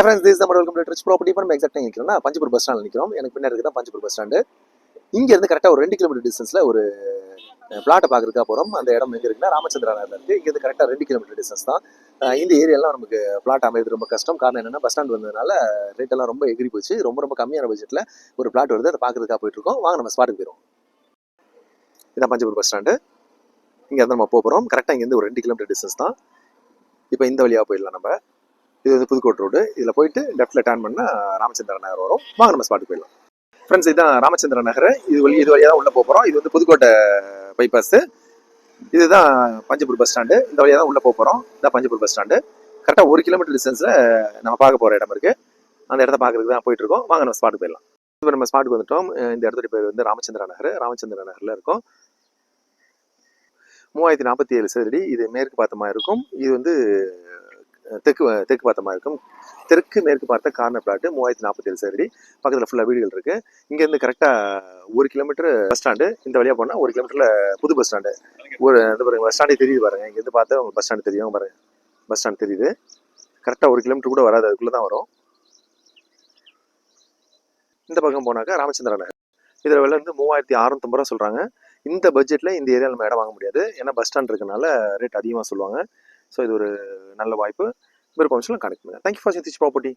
High friends this நம்ம welcome to Trichy property இப்போ நம்ம எக்ஸாக்டாக நிற்கிறோம்னா பஞ்சபூர் பஸ் ஸ்டாண்ட் நிற்கிறோம் எனக்கு பின்னாடி இருக்குது பஞ்சபூர் பஸ் ஸ்டாண்டு இங்கேருந்து கரெக்டாக ஒரு ரெண்டு கிலோமீட்டர் டிஸ்டன்ஸில் ஒரு பிளாட்டை பார்க்குறதுக்காக போகிறோம் அந்த இடம் எங்கே இருக்குன்னா ராமச்சந்திரா நகரில் இருக்குது இங்கேருந்து கரெக்டாக ரெண்டு கிலோமீட்டர் டிஸ்டன்ஸ் தான். இந்த ஏரியாலாம் நமக்கு பிளாட் அமைது ரொம்ப கஷ்டம். காரணம் என்னென்னா பஸ் ஸ்டாண்ட் வந்ததுனால ரேட் எல்லாம் ரொம்ப எகிரி போச்சு. ரொம்ப ரொம்ப கம்மியான பட்ஜெட்டில் ஒரு பிளாட் வருது. அதை பார்க்குறதுக்காக போயிட்டுருக்கோம் வாங்க நம்ம ஸ்பாட்டுக்கு போயிடும் இதான் பஞ்சபூர் பஸ் ஸ்டாண்டு இங்கே வந்து நம்ம போக போகிறோம் கரெக்டாக இங்கேருந்து ஒரு ரெண்டு கிலோமீட்டர் டிஸ்டன்ஸ் தான். இப்போ இந்த வழியாக போயிடலாம் நம்ம. இது வந்து புதுக்கோட்டை ரோடு. இதில் போயிட்டு லெஃப்ட்டில் டேர்ன் பண்ணால் ராமச்சந்திர நகர் வரும். வாங்க நம்ம ஸ்பாட்டுக்கு போயிடலாம். ஃப்ரெண்ட்ஸ் இதுதான் ராமச்சந்திர நகர். இது வழி இது வழியாக தான் உள்ளே போக போகிறோம் இது வந்து புதுக்கோட்டை பைபாஸு இதுதான் பஞ்சப்பூர் பஸ் ஸ்டாண்டு இந்த வழியாக தான் உள்ளே போக போகிறோம் இதான் பஞ்சபூர் பஸ் ஸ்டாண்டு கரெக்டாக ஒரு கிலோமீட்டர் டிஸ்டன்ஸில் நம்ம பார்க்க போகிற இடம் இருக்குது அந்த இடத்த பார்க்குறதுக்கு தான் போயிட்டு இருக்கோம். வாங்க நம்ம ஸ்பாட்டுக்கு போயிடலாம். இப்போ நம்ம ஸ்பாட்டுக்கு வந்துட்டோம். இந்த இடத்துல பேர் வந்து ராமச்சந்திர நகர். ராமச்சந்திர நகரில் இருக்கும். மூவாயிரத்தி நாற்பத்தி ஏழு சதுரடி. இது மேற்கு பார்த்தமாக இருக்கும். இது வந்து தெற்கு தெற்கு பார்த்த பார்த்தமா இருக்கும். தெற்கு மேற்கு பார்த்த கார்னர் பிளாட்டு மூவாயிரத்தி நாற்பத்தி ஏழு சதுரடி பக்கத்தில் ஃபுல்லாக வீடுகள் இருக்கு. இங்கேருந்து கரெக்டாக ஒரு கிலோமீட்டர் பஸ் ஸ்டாண்டு இந்த வழியாக போனால் ஒரு கிலோமீட்டரில் புது பஸ் ஸ்டாண்டு ஒரு இந்த பாருங்க பஸ் ஸ்டாண்டே தெரியுது பாருங்க. இங்கேருந்து பார்த்தா உங்களுக்கு பஸ் ஸ்டாண்டு தெரியும் பாருங்க. பஸ் ஸ்டாண்ட் தெரியுது. கரெக்டாக ஒரு கிலோமீட்டர் கூட வராது. அதுக்குள்ளே தான் வரும். இந்த பக்கம் போனாக்கா ராமச்சந்திர நகர். இதில் விலை வந்து மூவாயிரத்தி அறுநூத்தம்பது ரூபா சொல்கிறாங்க இந்த பட்ஜெட்டில் இந்த ஏரியாவில் நம்ம இடம் வாங்க முடியாது. ஏன்னா பஸ் ஸ்டாண்ட் இருக்கனால ரேட் அதிகமாக சொல்லுவாங்க. ஸோ இது ஒரு நல்ல வாய்ப்பு. விருப்பம் கனெக்ட் பண்ணுங்கள் தேங்க்யூ ஃபார் சித்திச் ப்ராப்பர்ட்டி